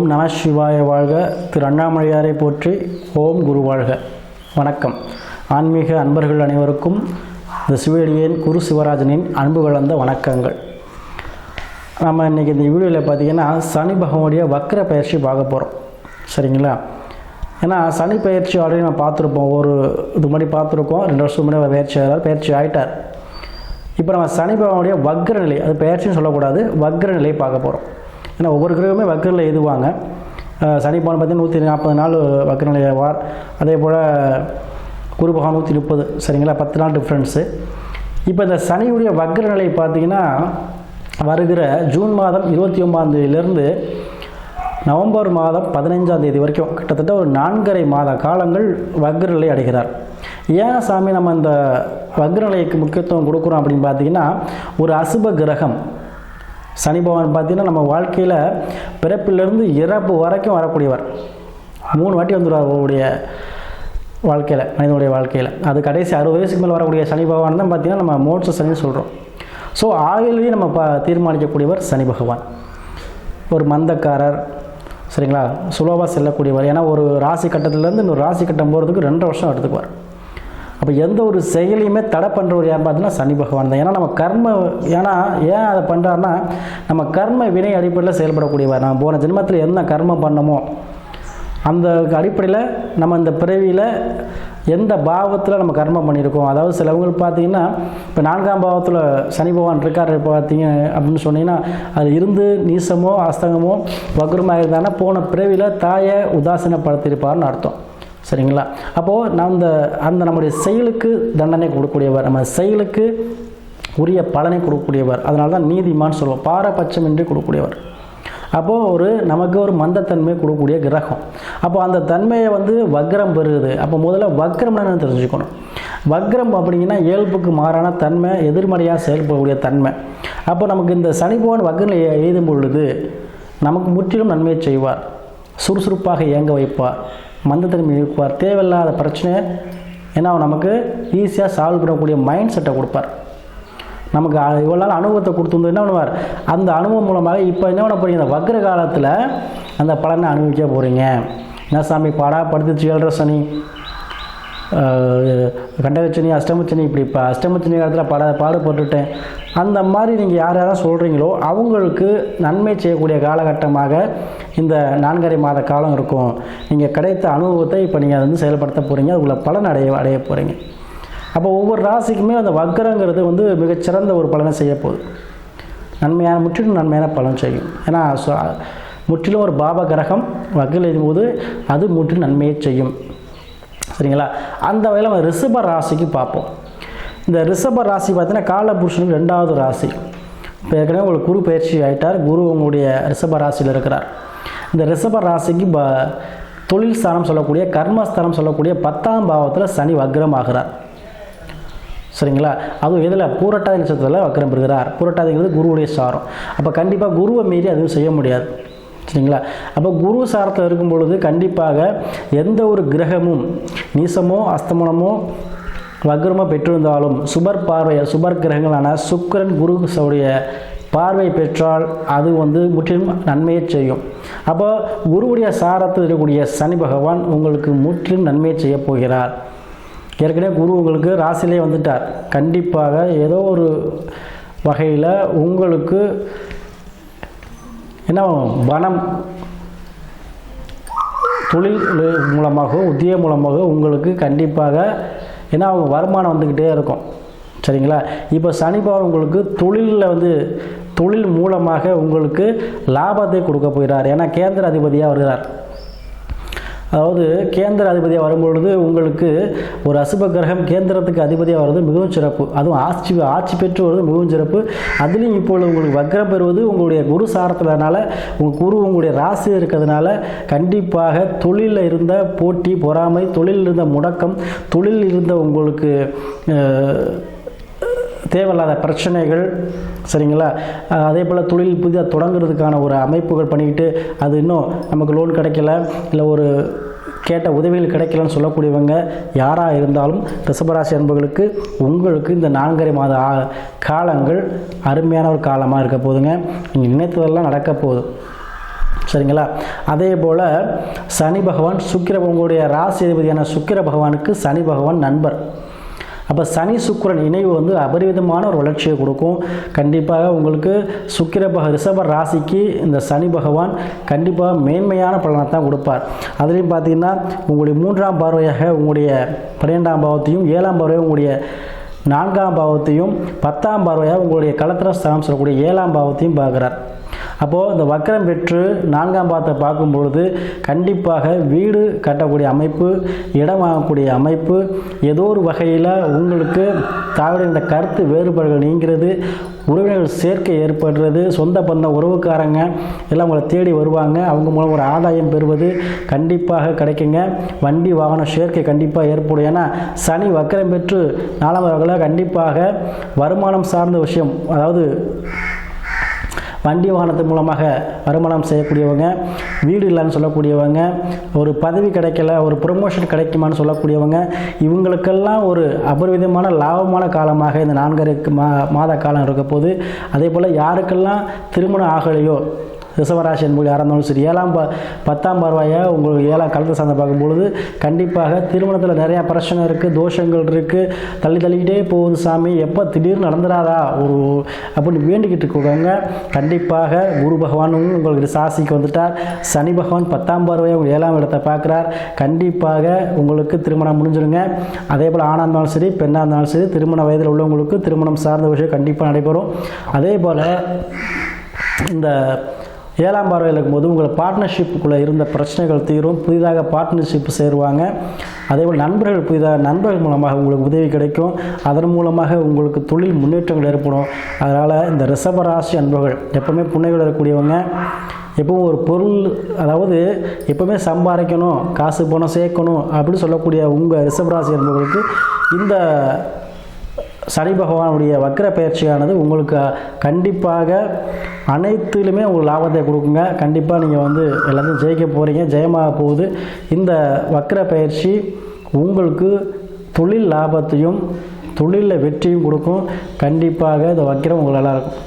ஓம் நம சிவாய வாழ்க. திரு அண்ணாமலையாரை போற்றி ஓம் குரு வாழ்க. வணக்கம். ஆன்மீக அன்பர்கள் அனைவருக்கும் இந்த சிவடியேன் குரு சிவராஜனின் அன்பு கலந்த வணக்கங்கள். நம்ம இன்றைக்கி இந்த வீடியோவில் பார்த்தீங்கன்னா சனி பகவனுடைய வக்கர பயிற்சி பார்க்க போகிறோம் சரிங்களா? ஏன்னா சனி பயிற்சி ஆல்ரெடி நம்ம பார்த்துருப்போம். ஒரு இது முன்னாடி பார்த்துருக்கோம். ரெண்டு வருஷம் முன்னாடி பயிற்சி ஆகிறார் பயிற்சி ஆகிட்டார் இப்போ நம்ம சனி பகவனுடைய வக்ர நிலை அது பயிற்சின்னு சொல்லக்கூடாது. வக்ர நிலையை பார்க்க போகிறோம் ஏன்னா ஒவ்வொரு கிரகமே வக்கரில் எழுதுவாங்க சனி பகவான் பார்த்தீங்கன்னா நூற்றி நாற்பது நாள் வக்ர ஆவார் அதே போல் குரு பகவான் நூற்றி முப்பது சரிங்களா? பத்து நாள் டிஃப்ரென்ஸு இப்போ இந்த சனியுடைய வக்ர நிலை பார்த்தீங்கன்னா வருகிற ஜூன் மாதம் இருபத்தி ஒன்பதாம் தேதியிலேருந்து நவம்பர் மாதம் பதினைஞ்சாம் தேதி வரைக்கும் கிட்டத்தட்ட ஒரு நான்கரை மாத காலங்கள் வக்ரநிலை அடைகிறார். ஏன் சாமி நம்ம இந்த வக்ரநிலைக்கு முக்கியத்துவம் கொடுக்குறோம் அப்படின்னு பார்த்தீங்கன்னா ஒரு அசுப கிரகம் சனி பகவான் பார்த்தீங்கன்னா நம்ம வாழ்க்கையில் பிறப்பிலிருந்து இறப்பு வரைக்கும் வரக்கூடியவர். மூணு வாட்டி வந்துடுவார் அவருடைய வாழ்க்கையில் மனிதனுடைய வாழ்க்கையில். அது கடைசி அறுபது வயசுக்கு மேலே வரக்கூடிய சனி பகவான் தான் பார்த்தீங்கன்னா நம்ம மோட்ச சனின்னு சொல்கிறோம் ஸோ ஆயுள்லேயும் நம்ம ப தீர்மானிக்கக்கூடியவர் சனி பகவான். ஒரு மந்தக்காரர் சரிங்களா? சுலோவாக செல்லக்கூடியவர். ஏன்னா ஒரு ராசி கட்டத்துலேருந்து இன்னொரு ராசி கட்டம் போகிறதுக்கு ரெண்டு வருஷம் எடுத்துக்குவார். அப்போ எந்த ஒரு செயலையுமே தடை பண்ணுறவர் யார் பார்த்தீங்கன்னா சனி பகவான் தான். ஏன்னா நம்ம கர்ம ஏன்னா ஏன் அதை பண்ணுறாருன்னா நம்ம கர்ம வினை அடிப்படையில் செயல்படக்கூடியவர். நான் போன ஜென்மத்தில் என்ன கர்மம் பண்ணமோ அந்த அடிப்படையில் நம்ம இந்த பிறவியில் எந்த பாவத்தில் நம்ம கர்மம் பண்ணியிருக்கோம். அதாவது சிலவங்க பார்த்தீங்கன்னா இப்போ நான்காம் பாவத்தில் சனி பகவான் இருக்கார் பார்த்தீங்க அப்படின்னு சொன்னீங்கன்னா அது இருந்து நீசமோ அஸ்தங்கமோ வக்ரமாக இருந்தாங்கன்னா போன பிறவியில் தாயை உதாசீனப்படுத்தியிருப்பார்னு அர்த்தம். சரிங்களா? அப்போது நான் அந்த அந்த நம்முடைய செயலுக்கு தண்டனை கொடுக்கக்கூடியவர் நம்ம செயலுக்கு உரிய பலனை கொடுக்கக்கூடியவர். அதனால தான் நீதிமான் சொல்லுவோம் பாரபட்சமின்றி கொடுக்கக்கூடியவர். அப்போது ஒரு நமக்கு ஒரு மந்தத்தன்மை கொடுக்கக்கூடிய கிரகம். அப்போ அந்த தன்மையை வந்து வக்ரம் பெறுது. அப்போ முதல்ல வக்ரம்னு தெரிஞ்சுக்கணும். வக்ரம் அப்படிங்கன்னா இயல்புக்கு மாறான தன்மை எதிர்மறையாக செயல்படக்கூடிய தன்மை. அப்போ நமக்கு இந்த சனி வக்ரம் எழுதும் பொழுது நமக்கு முற்றிலும் நன்மையை செய்வார். சுறுசுறுப்பாக இயங்க வைப்பார். மந்தத்தன்மை இருக்குவார். தேவையில்லாத பிரச்சனையை ஏன்னா நமக்கு ஈஸியாக சால்வ் பண்ணக்கூடிய மைண்ட் செட்டை கொடுப்பார். நமக்கு இவ்வளோ நாள் அனுபவத்தை கொடுத்துருந்து என்ன பண்ணுவார்? அந்த அனுபவம் மூலமாக இப்போ என்ன பண்ண போகிறீங்க இந்த வக்ர காலத்தில் அந்த பலனை அனுபவிக்க போகிறீங்க என்ன சாமி பாடா படுத்துச்சு ஏழரை சனி. கண்டகச்சனி அஷ்டமச்சனி இப்படி இப்போ அஷ்டமச்சனி காலத்தில் பாடு போட்டுட்டேன் அந்த மாதிரி நீங்கள் யார் யாராவது சொல்கிறீங்களோ அவங்களுக்கு நன்மை செய்யக்கூடிய காலகட்டமாக இந்த நான்கரை மாத காலம் இருக்கும். நீங்கள் கிடைத்த அனுபவத்தை இப்போ நீங்கள் அதை வந்து செயல்படுத்த போகிறீங்க அதுக்குள்ள பலன் அடைய அடைய போகிறீங்க அப்போ ஒவ்வொரு ராசிக்குமே அந்த வக்கரங்கிறது வந்து மிகச்சிறந்த ஒரு பலனை செய்ய போகுது. நன்மையான முற்றிலும் நன்மையான பலன் செய்யும். ஏன்னா முற்றிலும் ஒரு பாப கிரகம் வக்கில் போது அது முற்றிலும் நன்மையை செய்யும். சரிங்களா? அந்த வகையில் நம்ம ரிஷப ராசிக்கு பார்ப்போம். இந்த ரிஷப ராசி பார்த்தீங்கன்னா காலபுருஷனுக்கு ரெண்டாவது ராசி. இப்போ ஏற்கனவே உங்களுக்கு குரு பயிற்சி ஆயிட்டார். குரு உங்களுடைய ரிஷப ராசியில் இருக்கிறார். இந்த ரிஷப ராசிக்கு ப தொழில் ஸ்தானம் சொல்லக்கூடிய கர்மஸ்தானம் சொல்லக்கூடிய பத்தாம் பாவத்தில் சனி வக்ரம் ஆகிறார் சரிங்களா? அதுவும் இதில் பூரட்டாதி நட்சத்திரத்தில் வக்ரம் பெறுகிறார். பூரட்டாதிங்கிறது குருவுடைய சாரம். அப்போ கண்டிப்பாக குருவை மீறி அதுவும் செய்ய முடியாது. சரிங்களா? அப்போ குரு சாரத்தில் இருக்கும் பொழுது கண்டிப்பாக எந்த ஒரு கிரகமும் நீசமோ அஸ்தமனமோ வக்ரமோ பெற்றிருந்தாலும் சுபர் பார்வை சுபர் கிரகங்களான சுக்கரன் குரு உடைய பார்வை பெற்றால் அது வந்து முற்றிலும் நன்மையை செய்யும். அப்போ குருவுடைய சாரத்தில் இருக்கக்கூடிய சனி பகவான் உங்களுக்கு முற்றிலும் நன்மையை செய்ய போகிறார். ஏற்கனவே குரு உங்களுக்கு ராசிலே வந்துட்டார். கண்டிப்பாக ஏதோ ஒரு வகையில் உங்களுக்கு என்ன பணம் தொழில் மூலமாக உத்திய மூலமாக உங்களுக்கு கண்டிப்பாக ஏன்னா அவங்க வருமானம் வந்துக்கிட்டே இருக்கும். சரிங்களா? இப்போ சனி உங்களுக்கு தொழிலில் வந்து தொழில் மூலமாக உங்களுக்கு லாபத்தை கொடுக்க போகிறார். ஏன்னா கேந்திர அதிபதியாக வருகிறார். அதாவது கேந்திர அதிபதியாக வரும்பொழுது உங்களுக்கு ஒரு அசுப கிரகம் கேந்திரத்துக்கு அதிபதியாக வருவது மிகவும் சிறப்பு. அதுவும் ஆட்சி ஆட்சி பெற்று வருவது மிகவும் சிறப்பு. அதுலேயும் இப்பொழுது உங்களுக்கு வக்ரம் பெறுவது உங்களுடைய குரு சாரத்தினால உங்கள் குரு உங்களுடைய ராசி இருக்கிறதுனால கண்டிப்பாக தொழிலில் இருந்த போட்டி பொறாமை தொழிலில் இருந்த முடக்கம் தொழிலில் இருந்த உங்களுக்கு தேவையில்லாத பிரச்சனைகள் சரிங்களா? அதே போல் தொழில் புதிதாக தொடங்குறதுக்கான ஒரு அமைப்புகள் பண்ணிக்கிட்டு அது இன்னும் நமக்கு லோன் கிடைக்கல இல்லை ஒரு கேட்ட உதவிகள் கிடைக்கலன்னு சொல்லக்கூடியவங்க யாராக இருந்தாலும் ரிஷபராசி அன்பர்களுக்கு உங்களுக்கு இந்த நான்கரை மாத காலங்கள் அருமையான ஒரு காலமாக இருக்க போதுங்க. நீங்கள் நினைத்ததெல்லாம் நடக்க போகுது. சரிங்களா? அதே போல் சனி பகவான் சுக்கிர உங்களுடைய ராசி அதிபதியான சுக்கிர பகவானுக்கு சனி பகவான் நண்பர். அப்போ சனி சுக்கிரன் இணைவு வந்து அபரிவிதமான ஒரு வளர்ச்சியை கொடுக்கும். கண்டிப்பாக உங்களுக்கு சுக்கிர பக ரிஷப ராசிக்கு இந்த சனி பகவான் கண்டிப்பாக மேன்மையான பலனை தான் கொடுப்பார். அதுலேயும் பார்த்தீங்கன்னா உங்களுடைய மூன்றாம் பார்வையாக உங்களுடைய பன்னிரெண்டாம் பாவத்தையும் ஏழாம் பார்வையாக உங்களுடைய நான்காம் பாவத்தையும் பத்தாம் பார்வையாக உங்களுடைய கலத்திர ஸ்தானம் சொல்லக்கூடிய ஏழாம் பாவத்தையும் பார்க்குறார். அப்போது இந்த வக்கரம் பெற்று நான்காம் பாத்தை பார்க்கும் பொழுது கண்டிப்பாக வீடு கட்டக்கூடிய அமைப்பு இடம் வாங்கக்கூடிய அமைப்பு ஏதோ ஒரு வகையில் உங்களுக்கு தாவிட இந்த கருத்து வேறுபாடுகள் நீங்கிறது உறவினர்கள் சேர்க்கை ஏற்படுறது சொந்த பந்த உறவுக்காரங்க எல்லாம் உங்களை தேடி வருவாங்க அவங்க மூலம் ஒரு ஆதாயம் பெறுவது கண்டிப்பாக கிடைக்குங்க. வண்டி வாகனம் சேர்க்கை கண்டிப்பாக ஏற்படும். ஏன்னா சனி வக்கரம் பெற்று நாலாம் வகையில் கண்டிப்பாக வருமானம் சார்ந்த விஷயம் அதாவது வண்டி வாகனத்து மூலமாக வருமானம் செய்யக்கூடியவங்க வீடு இல்லைன்னு சொல்லக்கூடியவங்க ஒரு பதவி கிடைக்கல ஒரு ப்ரொமோஷன் கிடைக்குமான்னு சொல்லக்கூடியவங்க இவங்களுக்கெல்லாம் ஒரு அபரிவிதமான லாபமான காலமாக இந்த நான்கரை மா மாத காலம் இருக்க போது அதே போல் யாருக்கெல்லாம் திருமணம் ஆகலையோ ரிசவராசி என்பது யாராக இருந்தாலும் சரி. ஏழாம் ப பத்தாம் பார்வையாக உங்களுக்கு ஏழாம் கலந்து சார்ந்த பார்க்கும்பொழுது கண்டிப்பாக திருமணத்தில் நிறையா பிரச்சனை இருக்குது தோஷங்கள் இருக்குது தள்ளி தள்ளிக்கிட்டே போகுது சாமி. எப்போ திடீர்னு நடந்துடாதா? ஒரு அப்படின்னு வேண்டிக்கிட்டு இருக்கவங்க கண்டிப்பாக குரு பகவானும் உங்களுக்கு சாசிக்கு வந்துட்டார். சனி பகவான் பத்தாம் பார்வையை உங்கள் ஏழாம் இடத்தை பார்க்குறார். கண்டிப்பாக உங்களுக்கு திருமணம் முடிஞ்சிருங்க. அதே போல் ஆணாக இருந்தாலும் சரி பெண்ணாக இருந்தாலும் சரி திருமண வயதில் உள்ளவங்களுக்கு திருமணம் சார்ந்த விஷயம் கண்டிப்பாக நடைபெறும். அதே போல் இந்த ஏழாம் பார்வையில் இருக்கும்போது உங்களை பார்ட்னர்ஷிப்புக்குள்ளே இருந்த பிரச்சனைகள் தீரும் புதிதாக பார்ட்னர்ஷிப் சேருவாங்க. அதேபோல் நண்பர்கள் புதிதாக நண்பர்கள் மூலமாக உங்களுக்கு உதவி கிடைக்கும். அதன் மூலமாக உங்களுக்கு தொழில் முன்னேற்றங்கள் ஏற்படும். அதனால் இந்த ரிஷபராசி அன்பர்கள் எப்பவுமே புண்ணைகள் இருக்கக்கூடியவங்க எப்பவும் ஒரு பொருள் அதாவது எப்பவுமே சம்பாதிக்கணும் காசு பணம் சேர்க்கணும் அப்படின்னு சொல்லக்கூடிய உங்கள் ரிஷபராசி அன்பர்களுக்கு இந்த சனி பகவானுடைய வக்கர பயிற்சியானது உங்களுக்கு கண்டிப்பாக அனைத்திலுமே உங்களுக்கு லாபத்தை கொடுக்குங்க. கண்டிப்பாக நீங்கள் வந்து எல்லாத்தையும் ஜெயிக்க போகிறீங்க ஜெயமாக போகுது. இந்த வக்கர பயிற்சி உங்களுக்கு தொழில் லாபத்தையும் தொழிலில் வெற்றியும் கொடுக்கும். கண்டிப்பாக இந்த வக்கிரம் உங்களுக்கு நல்லா இருக்கும்.